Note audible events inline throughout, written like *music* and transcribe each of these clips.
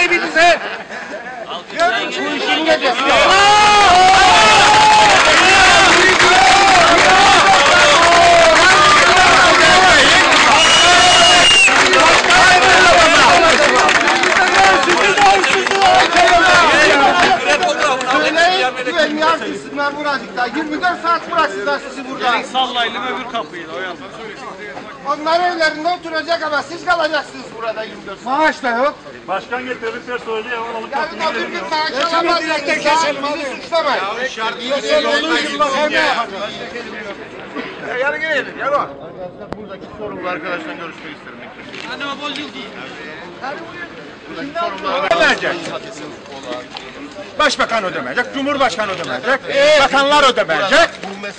sahibinize. Bu işin gecesi. Güvenliği artırsınlar buracıkta. 24 saat bıraksınlar sizi burada. Sallayalım öbür kapıyı da o yana. Onlar evlerinde oturacak ama siz kalacaksınız burada 24 saat. Maaş da yok. Başkan getirdi söyledi ya alıp Yarın da bir gün maaş alamazsınız. Bizi suçlamayın. Yarın gelelim. Yarın. buradaki sorumlu arkadaşla görüşmek isterim. Ödemeyecek. Başbakan ödemeyecek, Cumhurbaşkanı ödemeyecek, bakanlar ödemeyecek.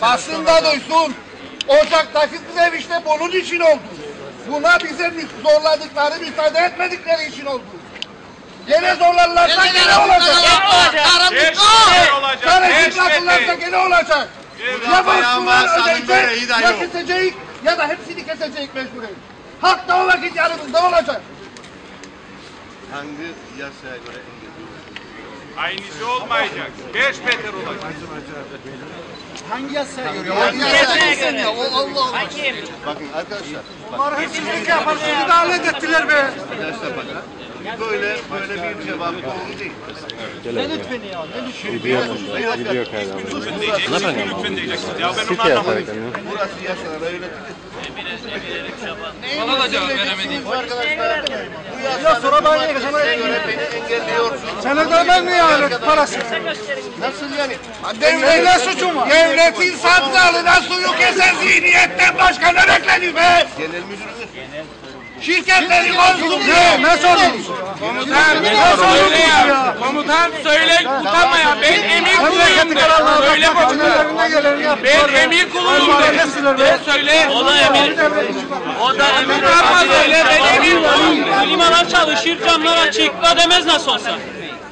Basında duysun. Ocaktaki grev işte bunun için oldu. Buna bize zorladıkları, müsaade etmedikleri için oldu. Gene zorlarlarsa gene olacak. Karışık yapırlarsa gene olacak. Ya başvurular ödeyecek, ya kesecek, ya da hepsini kesecek mecburen. Hak da o vakit yanımızda olacak. Hangi yasaya göre engelliyor? Aynısı olmayacak. Beş metre olacak. Bakın arkadaşlar, Hırsızlık yapar, sizi de halledettiler be. arkadaşlar bakın. Böyle böyle bir cevap doğru değil. Lütfen diyeceksiniz. ya ben onu anlamadım. Burası yasalara yönetilir. Bana da cevap veremedin. Arkadaşlar bu maddesine göre beni engelliyorsun. Sen ödemem mi yani parası? Nasıl yani? Devletin suçu mu? Devletin satsalına suyu kesen zihniyetten başka ne bekleniyor be? Genel müdürünüz. Şirketleri bozsun Ne, ne sorunuz? Komutan söyle ya. Komutan söyle utanma ya. Ben emir kuluyum de. Söyle komutan. Ben emir kuluyum de. De söyle. O da emir. O da emir. Utanma söyle ben emir kuluyum de. Klimalar çalışır, camlar açık. Ödemez nasıl olsa.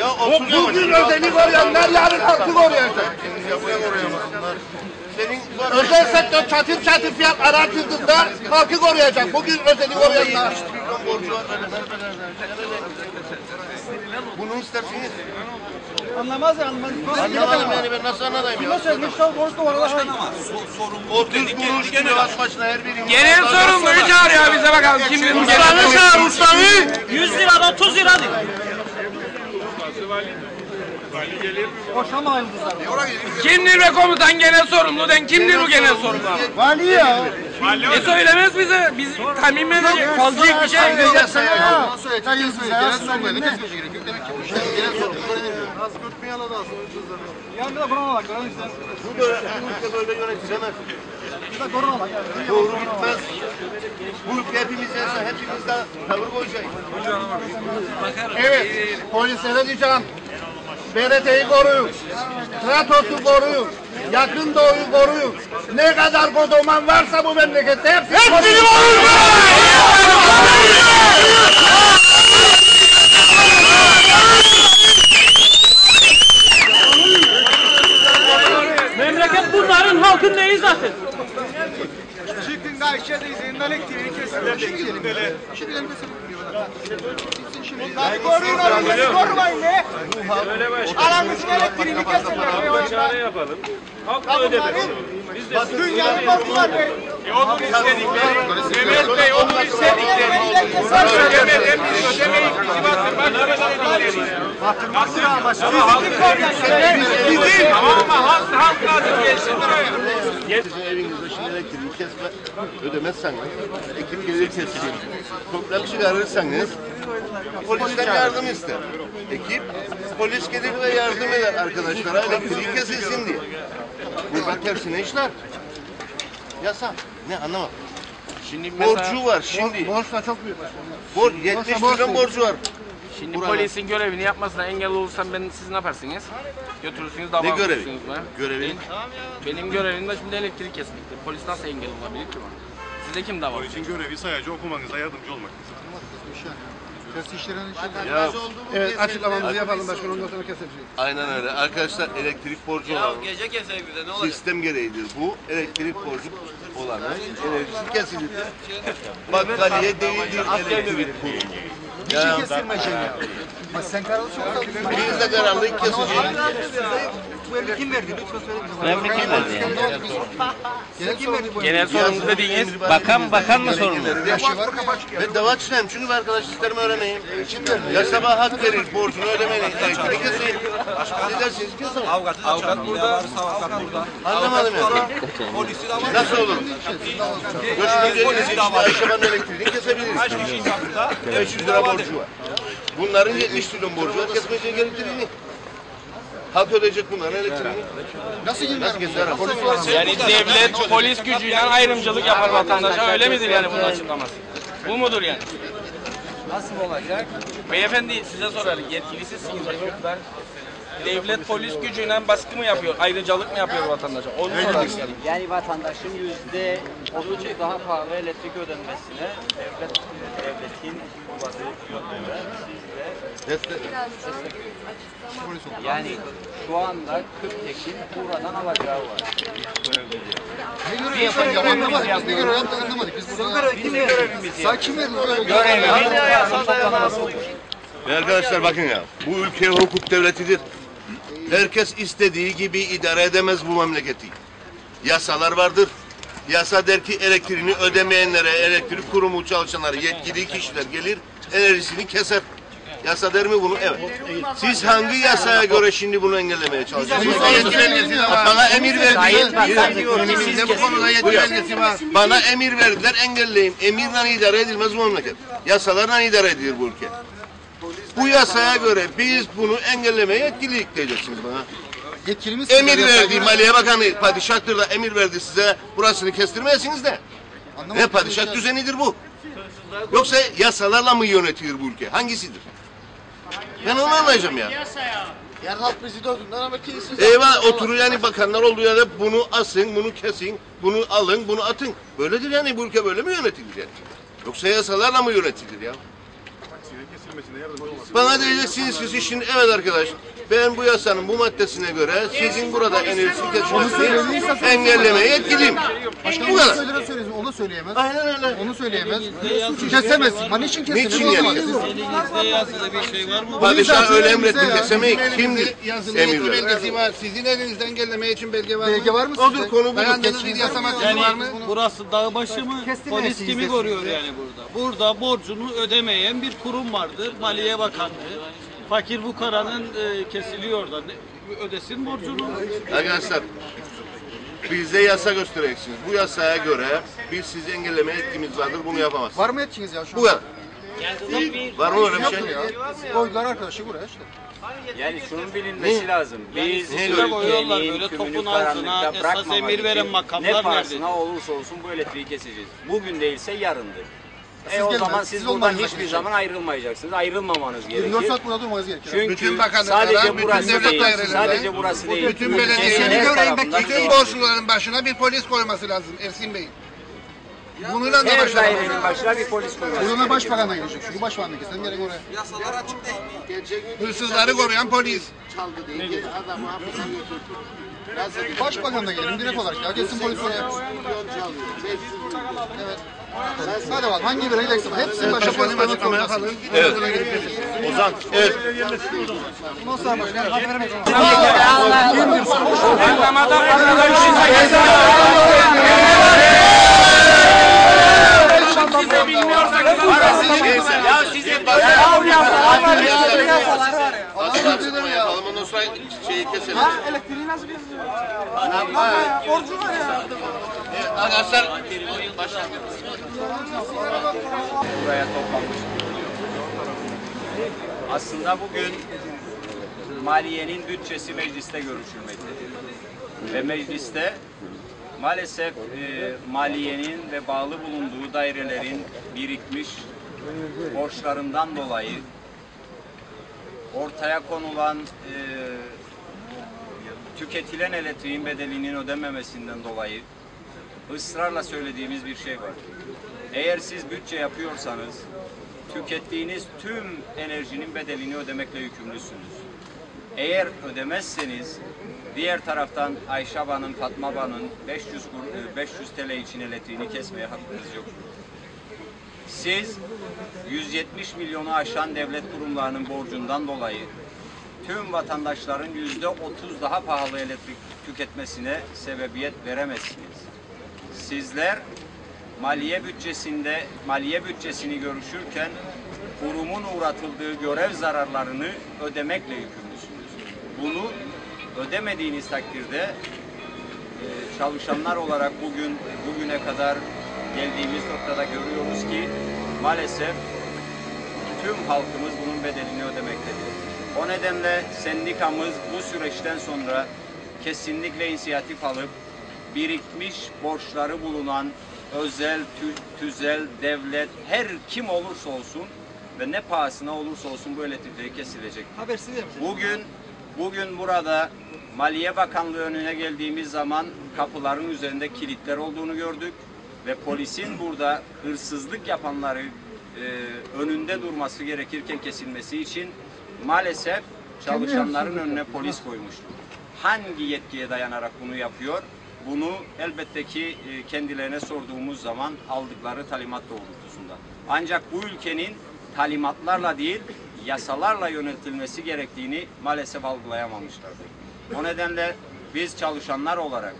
Ya Bu, 30 bugün özeni koruyanlar yarın hakkı koruyacak. Senin Özel sektör çatır çatır fiyatlar artırdığında halkı koruyacak. Bugün özeni koruyanlar. Bunu istersiniz. Anlamaz ya anlamaz. Anlamadım yani ben nasıl anlayayım ya? Nasıl müşteri borç da var. Allah 30 kuruş kilowatt başına her birinin. Genel sorumluyu çağır ya bize bakalım bu genel çağır ustanı. 100 lira, 30 lira diyor. Boşamayın kızlar. Kimdir be komutan genel sorumlu den kimdir bu genel sorumlu? Vali ya. E söylemez bize. Biz tahmin mi edecek? Falcıyık bir şey. Söyleyeceksin ya. Sayın genel sorumlu ne kesmesi gerekiyor? Demek ki bu işte genel sorumlu böyle değil. Yan bir de korona bak. Bu böyle bu ülke böyle yönetilemez. Bir de korona bak. Doğru gitmez. De tavır koyacağız. Evet, polislere diyeceğim. BRT'yi koruyun. Stratos'u koruyun. Yakın Doğu'yu koruyun. Ne kadar kodoman varsa bu memlekette hepsini koruyun. Memleket bunların halkın neyi zaten? İçerideyiz. Elinden elektriği kesin. Şimdi gidelim. Şimdi gidelim. Bunları koruyun. Bizi korumayın be. Aramızın elektriğini kesinler. Çare yapalım. Halk da Bunların ödemesin. Biz de dünyanın korkular be. E, onun istedikleri. Mehmet Bey onun istedikleri. Ödemeden biz ödemeyiz. Bizi batır. Başka istedikleri. Ama halk Bizim. Tamam ama halk, halk lazım gelsin buraya. Sizin evinizde şimdi elektriği kesme ödemezseniz, elektrik gelir kesilir. Problem çıkarırsanız polisten yardım ister. Ekip polis gelir ve yardım eder arkadaşlara elektriği kesilsin diye. Burada tersine işler. Yasa. Ne anlamadım. Şimdi borcu var şimdi. Borç da çok büyük. Bor 70 milyon borcu var. Şimdi polisin görevini yapmasına engel olursam ben siz ne yaparsınız? Götürürsünüz dava Ne görevi? açarsınız bana. Görevin? Benim, benim görevim de şimdi elektrik kesmektir. Polis nasıl engel olabilir ki bana? Size kim dava açacak? Polisin görevi sadece okumanıza yardımcı olmak. Ya Evet açıklamamızı yapalım başkanım ondan sonra keseriz. aynen öyle. Arkadaşlar elektrik borcu olan Gece keser bize ne olacak? sistem gereğidir. Bu elektrik borcu olanın enerjisi kesilir. Bakkaliye değildir elektrik kurumu. Ya, Sen karalı çok biz de kararlıyı keseceğiz. Bu emri kim verdi? Lütfen söyler misin? Emri kim verdi yani? Genel kim verdi bu Genel sorumlu dediğiniz Bakan bakan mı sorumlu? Ve dava açacağım çünkü ben arkadaş sistemi öğreneyim. Ya sabah hak verir borcunu ödemeyin. Elektrik kesin. Ne dersiniz kesin. avukat burada, avukat burada. Anlamadım ya. Nasıl olur? Göçmenlerin için Ayşe'nin elektriğini kesebiliriz. Kaç kişi 500 lira borcu var. Bunların 70 milyon borcu var. Kesmeyecek elektriğini. Halk ödeyecek bunların elektriğini. Nasıl? Nasıl keser? Yani devlet polis gücüyle ayrımcılık yapar vatandaşa öyle midir yani bunun açıklaması? Bu mudur yani? Nasıl olacak? Beyefendi size sorarım yetkilisi sizsiniz çocuklar. Devlet polis gücüyle baskı mı yapıyor, ayrıcalık mı yapıyor vatandaşa? Onu sorarım. Yani vatandaşın yüzde otuz daha pahalı elektrik ödenmesine devlet devletin uyguladığı fiyatlara siz de yani şu anda 40 Ekim buradan alacağı var. Ne görev yapacak? Anlamadık. Biz ne görev yaptık anlamadık. Biz burada... Bizim görevimiz Sen kim verdi? Ve arkadaşlar bakın ya, bu ülke hukuk devletidir. Herkes istediği gibi idare edemez bu memleketi. Yasalar vardır. Yasa der ki elektriğini ödemeyenlere, elektrik kurumu çalışanları, yetkili kişiler gelir, enerjisini keser. Yasa der mi bunu? Evet. Siz hangi yasaya göre şimdi bunu engellemeye çalışıyorsunuz? Bana emir verdiler. Bu konuda yetki belgesi var. Bana emir verdiler engelleyeyim. Emirle idare edilmez bu memleket. Yasalarla idare edilir bu ülke. Bu yasaya göre biz bunu engellemeye yetkililik diyeceksiniz bana. Yetkilimiz Emir verdi Maliye Bakanı padişahtır da emir verdi size burasını kestirmeyesiniz de. Ne padişah düzenidir bu? Yoksa yasalarla mı yönetilir bu ülke? Hangisidir? Ben onu anlayacağım ya. Yarın halk bizi dövdüğünden ama kesin. Eyvah oturur yani bakanlar olduğu yerde bunu asın, bunu kesin, bunu alın, bunu atın. Böyledir yani bu ülke böyle mi yönetilir yani? Yoksa yasalarla mı yönetilir ya? Bana diyeceksiniz ki siz şimdi evet arkadaş ben bu yasanın bu maddesine göre sizin burada enerji kesmesini engellemeye yetkiliyim. Bu kadar. Söylere söylüyorsun, onu söyleyemez. Aynen öyle. Onu söyleyemez. Kesemez. Hani için kesemez? Niçin yani? zaman. Padişah öyle Elimize emretti ya. desemeyin kimdir Yazılı emir yetki veren? belgesi var. Sizin elinizde engellemeye için belge var mı? Belge var mı Odur konu budur. Dayandığınız bir yasa maddesi var mı? Burası dağbaşı mı? Polis kimi koruyor yani burada? Burada borcunu ödemeyen bir kurum vardır. Maliye Bakanlığı. Fakir fukaranın e, kesiliyor da ne- ödesin borcunu. Arkadaşlar bizde yasa göstereceksiniz. Bu yasaya göre biz sizi engellemeye yetkimiz vardır bunu yapamaz. Var mı yetkiniz ya şu Bu an? kadar. Var mı öyle bir şey? Koydular arkadaşı buraya işte. Yani şunun bilinmesi lazım. Biz Ne Türkiye'nin koyuyorlar böyle tümünü topun altına, karanlıkta esas bırakmamak emir veren için makamlar Ne nerede? pahasına olursa olsun bu elektriği keseceğiz. Bugün değilse yarındır. E o gelmez, zaman siz siz buradan hiçbir gerekiyor. zaman ayrılmayacaksınız. Ayrılmamanız 24 gerekir. saat burada durmanız gerekiyor. Çünkü Bütün sadece bütün burası devlet değil, sadece burası değil. Bütün tarafından bütün borçluların başına bir polis koyması lazım Ersin Bey. Bununla da başlayalım. başına bir polis koyması. Buradan başbakanla gidecek. Şu başbakanla gitsen gerek oraya. Hırsızları koruyan polis. Başbakanla gelin direkt olarak ya. Gelsin polis oraya. Evet. Hadi bak hangi birine gideceksin? Hepsinin başına polis koymak zorundasın. Evet. Ozan. Evet. Ya sizin Açıklama yapalım ondan sonra şeyi keselim. Elektriği nasıl kesiyor? Borcu var ya. Arkadaşlar buraya toplanmış. Aslında bugün maliyenin bütçesi mecliste görüşülmektedir. Ve mecliste maalesef e, maliyenin ve bağlı bulunduğu dairelerin birikmiş borçlarından dolayı ortaya konulan e, tüketilen elektriğin bedelinin ödenmemesinden dolayı ısrarla söylediğimiz bir şey var. Eğer siz bütçe yapıyorsanız tükettiğiniz tüm enerjinin bedelini ödemekle yükümlüsünüz. Eğer ödemezseniz diğer taraftan Ayşe Ban'ın, Fatma Ban'ın 500, kur- e, 500 TL için elektriğini kesmeye hakkınız yok. Siz 170 milyonu aşan devlet kurumlarının borcundan dolayı tüm vatandaşların yüzde 30 daha pahalı elektrik tüketmesine sebebiyet veremezsiniz. Sizler maliye bütçesinde maliye bütçesini görüşürken kurumun uğratıldığı görev zararlarını ödemekle yükümlüsünüz. Bunu ödemediğiniz takdirde e, çalışanlar olarak bugün bugüne kadar geldiğimiz noktada görüyoruz ki maalesef tüm halkımız bunun bedelini ödemektedir. O nedenle sendikamız bu süreçten sonra kesinlikle inisiyatif alıp birikmiş borçları bulunan özel, tü- tüzel, devlet, her kim olursa olsun ve ne pahasına olursa olsun bu elektrikleri kesilecek. Bugün bugün burada Maliye Bakanlığı önüne geldiğimiz zaman kapıların üzerinde kilitler olduğunu gördük ve polisin burada hırsızlık yapanları e, önünde durması gerekirken kesilmesi için maalesef çalışanların önüne polis koymuştu. Hangi yetkiye dayanarak bunu yapıyor? Bunu elbette ki e, kendilerine sorduğumuz zaman aldıkları talimat doğrultusunda. Ancak bu ülkenin talimatlarla değil, yasalarla yönetilmesi gerektiğini maalesef algılayamamışlardı. O nedenle biz çalışanlar olarak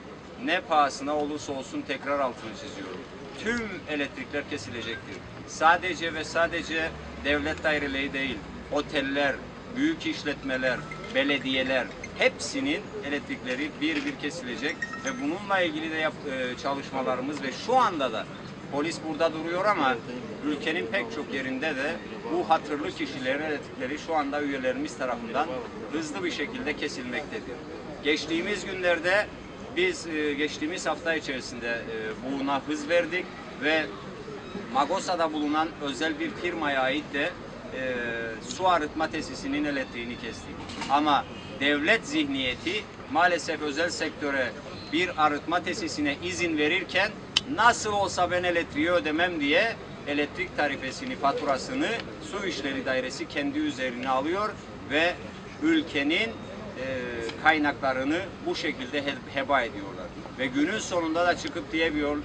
ne pahasına olursa olsun tekrar altını çiziyorum. Tüm elektrikler kesilecektir. Sadece ve sadece devlet daireleri değil, oteller, büyük işletmeler, belediyeler hepsinin elektrikleri bir bir kesilecek ve bununla ilgili de yap- e, çalışmalarımız ve şu anda da polis burada duruyor ama ülkenin pek çok yerinde de bu hatırlı kişilerin elektrikleri şu anda üyelerimiz tarafından hızlı bir şekilde kesilmektedir. Geçtiğimiz günlerde biz e, geçtiğimiz hafta içerisinde e, buna hız verdik ve Magosa'da bulunan özel bir firmaya ait de e, su arıtma tesisinin elektriğini kestik. Ama devlet zihniyeti maalesef özel sektöre bir arıtma tesisine izin verirken nasıl olsa ben elektriği ödemem diye elektrik tarifesini, faturasını Su İşleri Dairesi kendi üzerine alıyor ve ülkenin e, kaynaklarını bu şekilde he- heba ediyorlar. Ve günün sonunda da çıkıp diyebiliyor,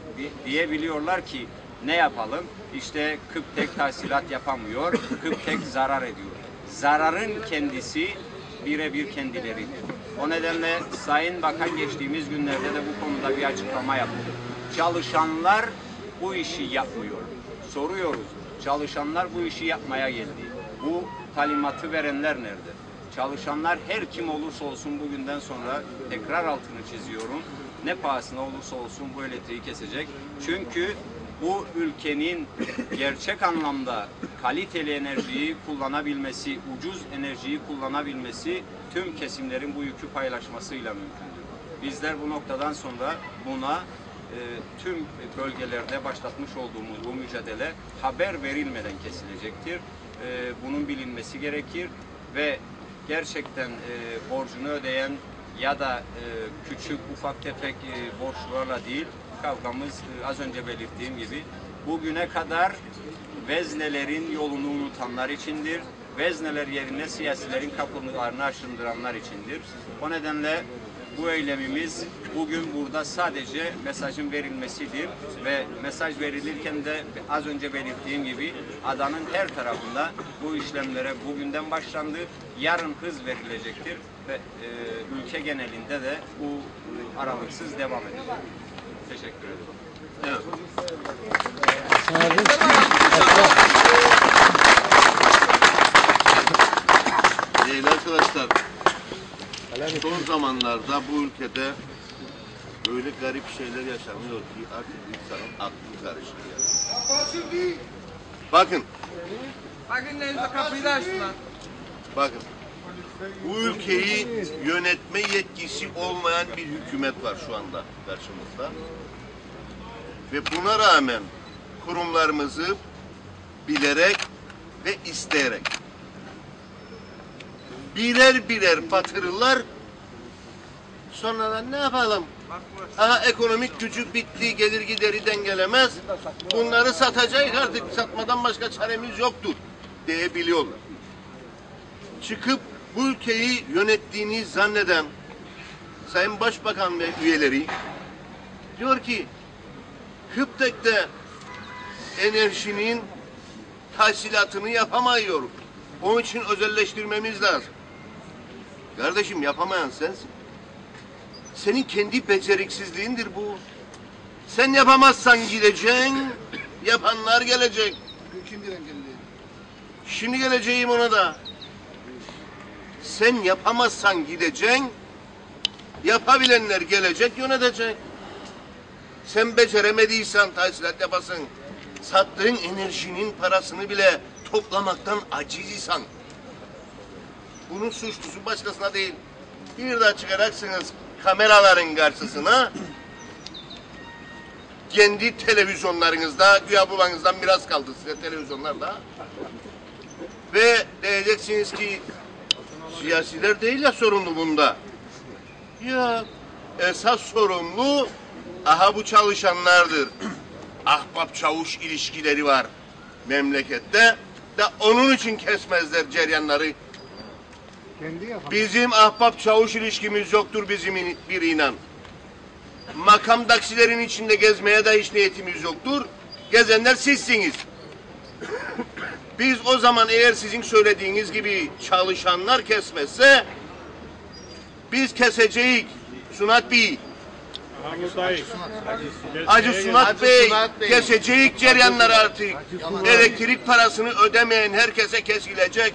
diyebiliyorlar ki ne yapalım? İşte Kıptek tahsilat yapamıyor, Kıptek zarar ediyor. Zararın kendisi birebir kendileridir. O nedenle Sayın Bakan geçtiğimiz günlerde de bu konuda bir açıklama yaptı. Çalışanlar bu işi yapmıyor. Soruyoruz. Çalışanlar bu işi yapmaya geldi. Bu talimatı verenler nerede? Çalışanlar her kim olursa olsun bugünden sonra tekrar altını çiziyorum. Ne pahasına olursa olsun bu elektriği kesecek. Çünkü bu ülkenin gerçek anlamda kaliteli enerjiyi kullanabilmesi, ucuz enerjiyi kullanabilmesi tüm kesimlerin bu yükü paylaşmasıyla mümkündür. Bizler bu noktadan sonra buna e, tüm bölgelerde başlatmış olduğumuz bu mücadele haber verilmeden kesilecektir. E, bunun bilinmesi gerekir ve gerçekten e, borcunu ödeyen ya da e, küçük ufak tefek e, borçlarla değil kavgamız e, az önce belirttiğim gibi bugüne kadar veznelerin yolunu unutanlar içindir. Vezneler yerine siyasilerin kapılarını aşındıranlar içindir. O nedenle bu eylemimiz bugün burada sadece mesajın verilmesidir ve mesaj verilirken de az önce belirttiğim gibi adanın her tarafında bu işlemlere bugünden başlandı. Yarın hız verilecektir ve e, ülke genelinde de bu aralıksız devam edecek. Teşekkür ederim. Değerli arkadaşlar, son zamanlarda bu ülkede öyle garip şeyler yaşanıyor ki artık insanın aklı karışıyor. yani. Bakın, Bakın neyse kapıyı da açtılar. bakın. Bu ülkeyi yönetme yetkisi olmayan bir hükümet var şu anda karşımızda. Ve buna rağmen kurumlarımızı bilerek ve isteyerek birer birer batırırlar. Sonradan ne yapalım? Aha ekonomik gücü bitti, gelir gideri dengelemez. Bunları satacak artık satmadan başka çaremiz yoktur diyebiliyorlar. Çıkıp bu ülkeyi yönettiğini zanneden Sayın Başbakan ve üyeleri diyor ki Hıptek'te enerjinin tahsilatını yapamıyor. Onun için özelleştirmemiz lazım. Kardeşim yapamayan sensin. Senin kendi beceriksizliğindir bu. Sen yapamazsan gideceksin, yapanlar gelecek. Şimdi geleceğim ona da. Sen yapamazsan gideceksin, yapabilenler gelecek, yönetecek. Sen beceremediysen tahsilat yapasın. Sattığın enerjinin parasını bile toplamaktan aciz. Bunun suçlusu başkasına değil. Bir daha çıkaracaksınız kameraların karşısına. Kendi televizyonlarınızda, güya babanızdan biraz kaldı size televizyonlarda. Ve diyeceksiniz ki siyasiler değil ya sorumlu bunda. Ya esas sorumlu aha bu çalışanlardır. Ahbap çavuş ilişkileri var memlekette. De onun için kesmezler ceryanları. Bizim ahbap çavuş ilişkimiz yoktur bizim bir inan. Makam taksilerin içinde gezmeye de hiç niyetimiz yoktur. Gezenler sizsiniz. *coughs* Biz o zaman eğer sizin söylediğiniz gibi çalışanlar kesmezse biz keseceğiz. Sunat Bey, Hacı Sunat Bey, keseceğiz ceryanlar artık. Elektrik parasını ödemeyen herkese kesilecek.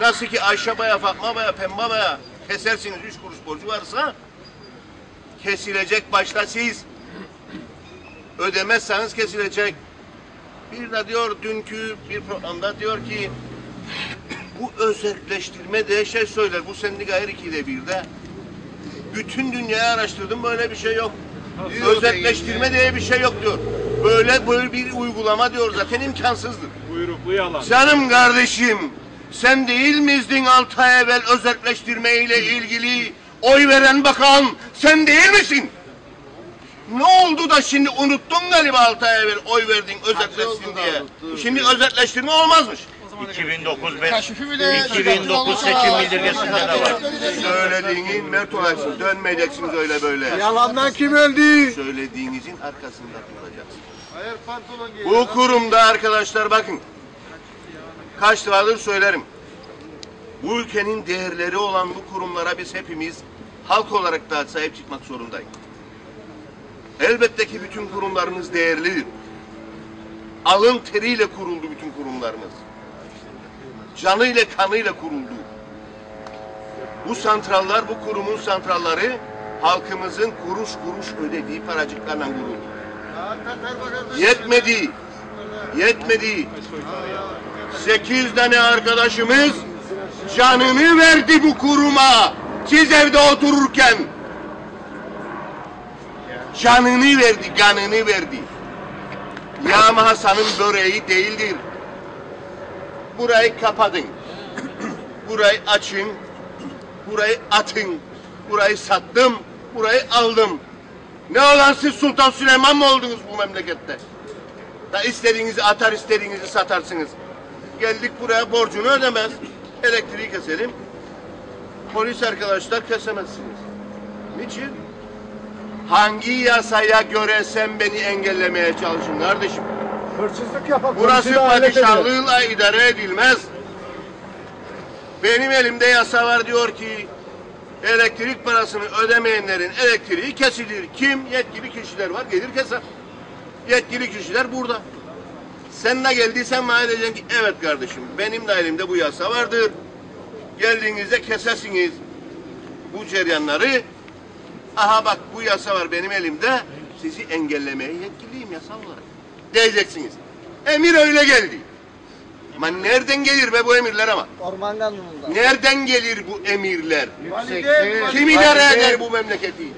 Nasıl ki Ayşe Baya, Fatma Baya, Pembe Baya kesersiniz üç kuruş borcu varsa kesilecek başta siz. Ödemezseniz kesilecek. Bir de diyor dünkü bir programda diyor ki bu özelleştirme diye şey söyler. Bu sendika her ikide bir de. Bütün dünyayı araştırdım böyle bir şey yok. Özelleştirme diye bir şey yok diyor. Böyle böyle bir uygulama diyor zaten imkansızdır. Buyruklu yalan. Canım kardeşim, sen değil miydin altı ay evvel özelleştirme ile ilgili oy veren bakan? Sen değil misin? Ne oldu da şimdi unuttun galiba altı ay evvel oy verdin özelleşsin diye. Şimdi özelleştirme olmazmış. 2009 ben 2009 seçim bildirgesinde de var. Söylediğinin mert olacaksın, dönmeyeceksiniz öyle böyle. Yalandan kim öldü? Söylediğinizin arkasında duracaksın. Bu kurumda arkadaşlar bakın. Kaç defadır söylerim. Bu ülkenin değerleri olan bu kurumlara biz hepimiz halk olarak da sahip çıkmak zorundayız. Elbette ki bütün kurumlarımız değerlidir. Alın teriyle kuruldu bütün kurumlarımız. Canıyla kanıyla kuruldu. Bu santrallar, bu kurumun santralları halkımızın kuruş kuruş ödediği paracıklarla kuruldu. Yetmedi. Yetmedi. Sekiz tane arkadaşımız canını verdi bu kuruma. Siz evde otururken. Canını verdi, kanını verdi. Yağma Hasan'ın böreği değildir. Burayı kapatın. *clears throat* Burayı açın. Burayı atın. Burayı sattım. Burayı aldım. Ne olan siz Sultan Süleyman mı oldunuz bu memlekette? Da istediğinizi atar istediğinizi satarsınız. Geldik buraya borcunu ödemez. Elektriği keselim. Polis arkadaşlar kesemezsiniz. Niçin? Hangi yasaya göre sen beni engellemeye çalışın kardeşim? Hırsızlık yapan Burası padişahlığıyla idare edilmez. Benim elimde yasa var diyor ki elektrik parasını ödemeyenlerin elektriği kesilir. Kim? Yetkili kişiler var. Gelir keser. Yetkili kişiler burada. Sen de geldiysen bana diyeceksin ki evet kardeşim benim de elimde bu yasa vardır. Geldiğinizde kesesiniz bu ceryanları. Aha bak bu yasa var benim elimde. Sizi engellemeye yetkiliyim yasal olarak. Diyeceksiniz. Emir öyle geldi. Ama nereden gelir be bu emirler ama? Orman kanununda. Nereden gelir bu emirler? Kim idare eder bu memleketi?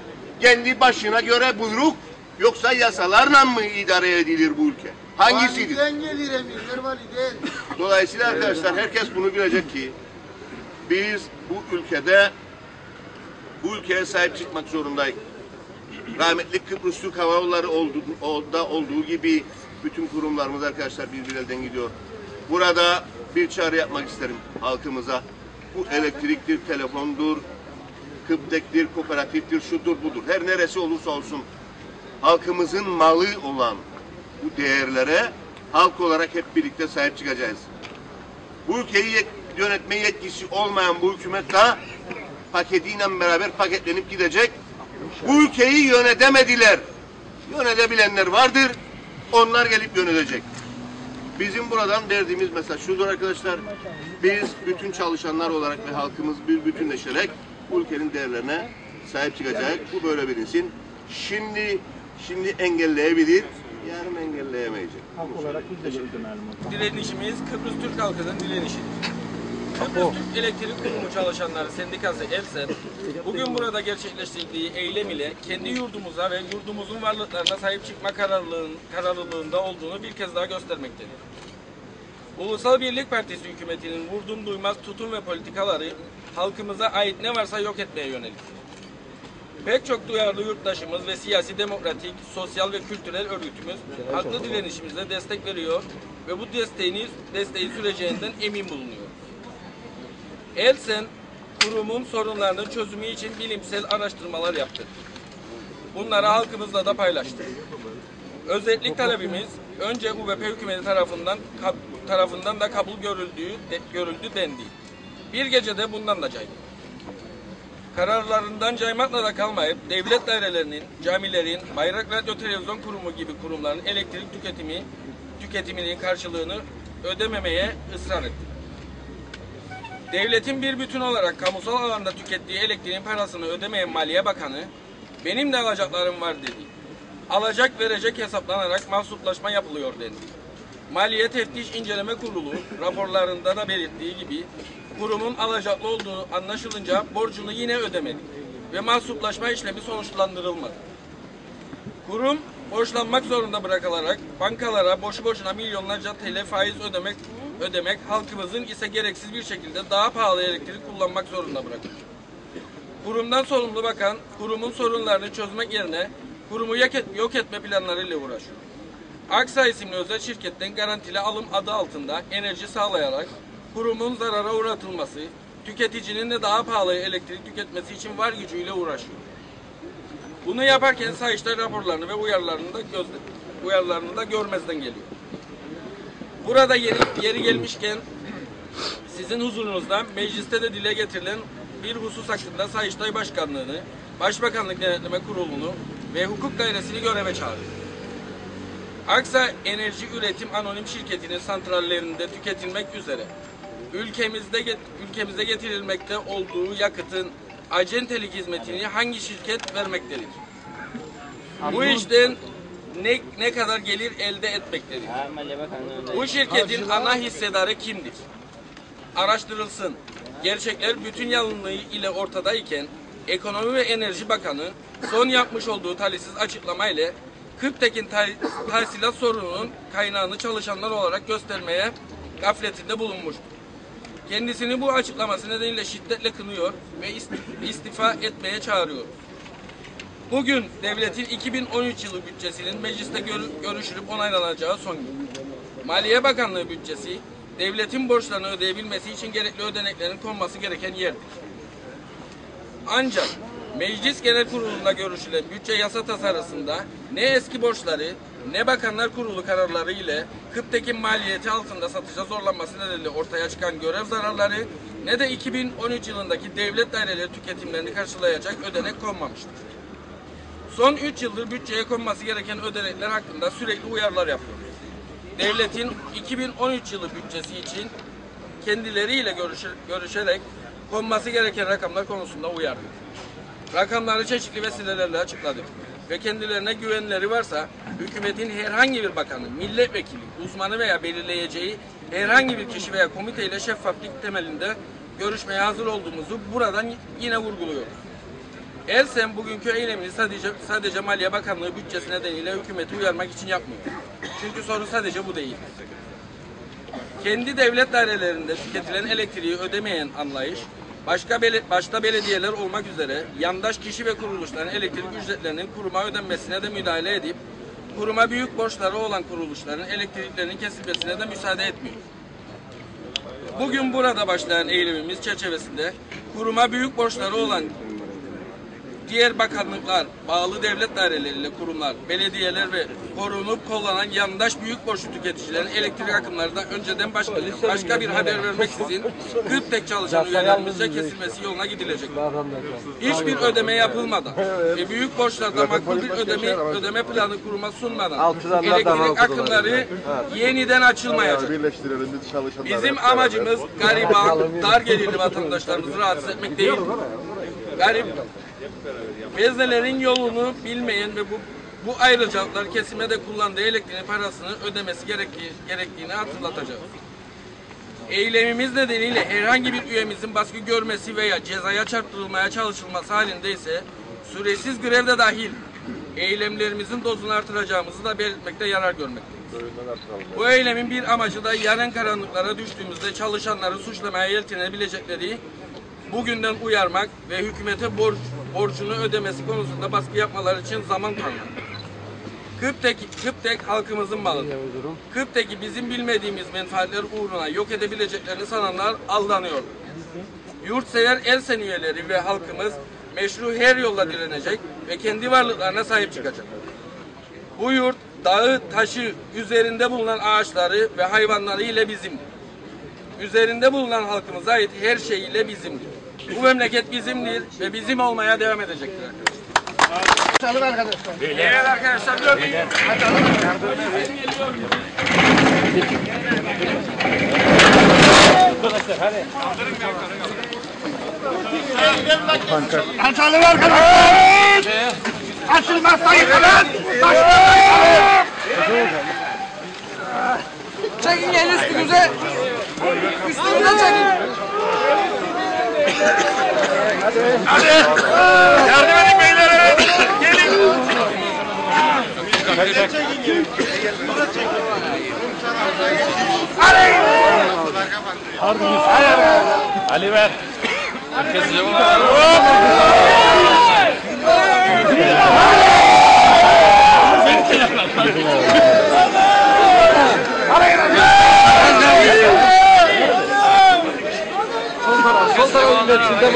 Kendi başına göre buyruk yoksa yasalarla mı idare edilir bu ülke? Hangisidir? gelir emirler valide. Dolayısıyla arkadaşlar herkes bunu bilecek ki Biz bu ülkede bu ülkeye sahip çıkmak zorundayız. Rahmetli Kıbrıs Türk Hava Yolları da olduğu gibi bütün kurumlarımız arkadaşlar bir bir elden gidiyor. Burada bir çağrı yapmak isterim halkımıza. Bu elektriktir, telefondur, Kıptektir, kooperatiftir, şudur budur. Her neresi olursa olsun halkımızın malı olan bu değerlere halk olarak hep birlikte sahip çıkacağız. Bu ülkeyi yet- yönetme yetkisi olmayan bu hükümet de paketiyle beraber paketlenip gidecek. Bu ülkeyi yönetemediler. Yönetebilenler vardır. Onlar gelip yönetecek. Bizim buradan verdiğimiz mesaj şudur arkadaşlar. Biz bütün çalışanlar olarak ve halkımız bir bütünleşerek bu ülkenin değerlerine sahip çıkacak. Bu böyle bilinsin. Şimdi şimdi engelleyebilir, yarın engelleyemeyecek. Direnişimiz Kıbrıs Türk halkının direnişidir. Kıbrıs Türk Elektrik Kurumu çalışanları sendikası ERSEM bugün burada gerçekleştirdiği eylem ile kendi yurdumuza ve yurdumuzun varlıklarına sahip çıkma kararlılığın, kararlılığında olduğunu bir kez daha göstermektedir. Ulusal Birlik Partisi hükümetinin vurdum duymaz tutum ve politikaları halkımıza ait ne varsa yok etmeye yöneliktir. Pek çok duyarlı yurttaşımız ve siyasi, demokratik, sosyal ve kültürel örgütümüz haklı direnişimize destek veriyor ve bu desteğini, desteği süreceğinden emin bulunuyor. Elsen, kurumun sorunlarının çözümü için bilimsel araştırmalar yaptı. Bunları halkımızla da paylaştı. Özellik talebimiz önce UVP hükümeti tarafından tarafından da kabul görüldüğü de- görüldü dendi. Bir gecede bundan da caydı. Kararlarından caymakla da kalmayıp devlet dairelerinin, camilerin, Bayrak Radyo Televizyon Kurumu gibi kurumların elektrik tüketimi tüketiminin karşılığını ödememeye ısrar etti. Devletin bir bütün olarak kamusal alanda tükettiği elektriğin parasını ödemeyen Maliye Bakanı, benim de alacaklarım var dedi. Alacak verecek hesaplanarak mahsuplaşma yapılıyor dendi. Maliye Teftiş İnceleme Kurulu raporlarında da belirttiği gibi kurumun alacaklı olduğu anlaşılınca borcunu yine ödemedi ve mahsuplaşma işlemi sonuçlandırılmadı. Kurum borçlanmak zorunda bırakılarak bankalara boşu boşuna milyonlarca TL faiz ödemek ödemek halkımızın ise gereksiz bir şekilde daha pahalı elektrik kullanmak zorunda bırakıldı. Kurumdan sorumlu bakan kurumun sorunlarını çözmek yerine kurumu yok, et- yok etme planlarıyla uğraşıyor. Aksa isimli özel şirketten garantili alım adı altında enerji sağlayarak kurumun zarara uğratılması, tüketicinin de daha pahalı elektrik tüketmesi için var gücüyle uğraşıyor. Bunu yaparken Sayıştay raporlarını ve uyarılarını da gözle, uyarılarını da görmezden geliyor. Burada yeri, yeri gelmişken sizin huzurunuzda mecliste de dile getirilen bir husus hakkında Sayıştay Başkanlığı'nı, Başbakanlık Denetleme Kurulu'nu ve hukuk dairesini göreve çağırıyor. Aksa Enerji Üretim Anonim Şirketi'nin santrallerinde tüketilmek üzere ülkemizde get- ülkemize getirilmekte olduğu yakıtın acentelik hizmetini hangi şirket vermektedir? Bu işten ne, ne kadar gelir elde etmektedir? Bu şirketin ana hissedarı kimdir? Araştırılsın. Gerçekler bütün yalınlığı ile ortadayken Ekonomi ve Enerji Bakanı son yapmış olduğu talihsiz açıklama ile Kırktekin ta- tahsilat sorununun kaynağını çalışanlar olarak göstermeye gafletinde bulunmuştur. Kendisini bu açıklaması nedeniyle şiddetle kınıyor ve ist- istifa etmeye çağırıyor. Bugün devletin 2013 yılı bütçesinin mecliste gör- görüşülüp onaylanacağı son gün. Maliye Bakanlığı bütçesi devletin borçlarını ödeyebilmesi için gerekli ödeneklerin konması gereken yerdir. Ancak Meclis Genel Kurulu'nda görüşülen bütçe yasa tasarısında ne eski borçları ne Bakanlar Kurulu kararları ile Kıptekin maliyeti altında satışa zorlanması nedeniyle ortaya çıkan görev zararları ne de 2013 yılındaki devlet daireleri tüketimlerini karşılayacak ödenek konmamıştır. Son 3 yıldır bütçeye konması gereken ödenekler hakkında sürekli uyarılar yapıyoruz. Devletin 2013 yılı bütçesi için kendileriyle görüşe- görüşerek konması gereken rakamlar konusunda uyardık. Rakamları çeşitli vesilelerle açıkladık ve kendilerine güvenleri varsa hükümetin herhangi bir bakanı, milletvekili, uzmanı veya belirleyeceği herhangi bir kişi veya komiteyle şeffaflık temelinde görüşmeye hazır olduğumuzu buradan yine vurguluyoruz. Elsem bugünkü eylemini sadece sadece Maliye Bakanlığı bütçesi nedeniyle hükümeti uyarmak için yapmıyor. Çünkü sorun sadece bu değil. kendi devlet dairelerinde tüketilen elektriği ödemeyen anlayış, başka bele- başta belediyeler olmak üzere yandaş kişi ve kuruluşların elektrik ücretlerinin kuruma ödenmesine de müdahale edip, kuruma büyük borçları olan kuruluşların elektriklerinin kesilmesine de müsaade etmiyor. Bugün burada başlayan eylemimiz çerçevesinde kuruma büyük borçları olan diğer bakanlıklar, bağlı devlet daireleriyle kurumlar, belediyeler ve korunup kollanan yandaş büyük borçlu tüketicilerin elektrik akımlarından önceden başka, başka bir haber vermeksizin Gıptek çalışan üyelerimizce kesilmesi yoluna gidilecek. Hiçbir ödeme yapılmadan *laughs* ve büyük borçlardan makbul bir ödeme, ödeme planı kuruma sunmadan elektrik akımları yeniden açılmayacak. Bizim amacımız gariban, dar gelirli vatandaşlarımızı rahatsız etmek değil. Garip, beznelerin yolunu bilmeyen ve bu bu ayrıcalıklar kesime de kullandığı elektriğin parasını ödemesi gerektiği, gerektiğini hatırlatacağız. Eylemimiz nedeniyle herhangi bir üyemizin baskı görmesi veya cezaya çarptırılmaya çalışılması halinde ise süresiz grevde dahil eylemlerimizin dozunu artıracağımızı da belirtmekte yarar görmekteyiz. Bu eylemin bir amacı da yarın karanlıklara düştüğümüzde çalışanları suçlamaya yeltenebilecekleri bugünden uyarmak ve hükümete borç, borcunu ödemesi konusunda baskı yapmaları için zaman tanımak. Kıptek, Kıptek halkımızın malıdır. Kıptek'i bizim bilmediğimiz menfaatler uğruna yok edebileceklerini sananlar aldanıyor. Yurtsever Elsen üyeleri ve halkımız meşru her yolla direnecek ve kendi varlıklarına sahip çıkacak. Bu yurt dağı, taşı, üzerinde bulunan ağaçları ve hayvanları ile bizimdir. Üzerinde bulunan halkımıza ait her şey ile bizimdir. Bu memleket bizimdir ve bizim olmaya devam edecektir arkadaşlar. Çalın arkadaşlar. Evet arkadaşlar gördüğünüz Çalın arkadaşlar. Açılmazsa yıkılın. Çekin gelin üstünüze. Üstünüze çekin. Yardım edin beyler. Gelin. Ali ver. Herkes İçeri.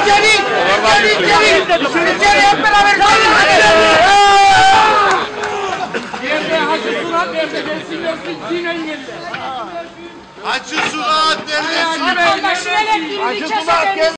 İçeri. İçeri. İçeri hep beraber kalın. Açın surat neredesin? Vatandaşın elektriğini keserken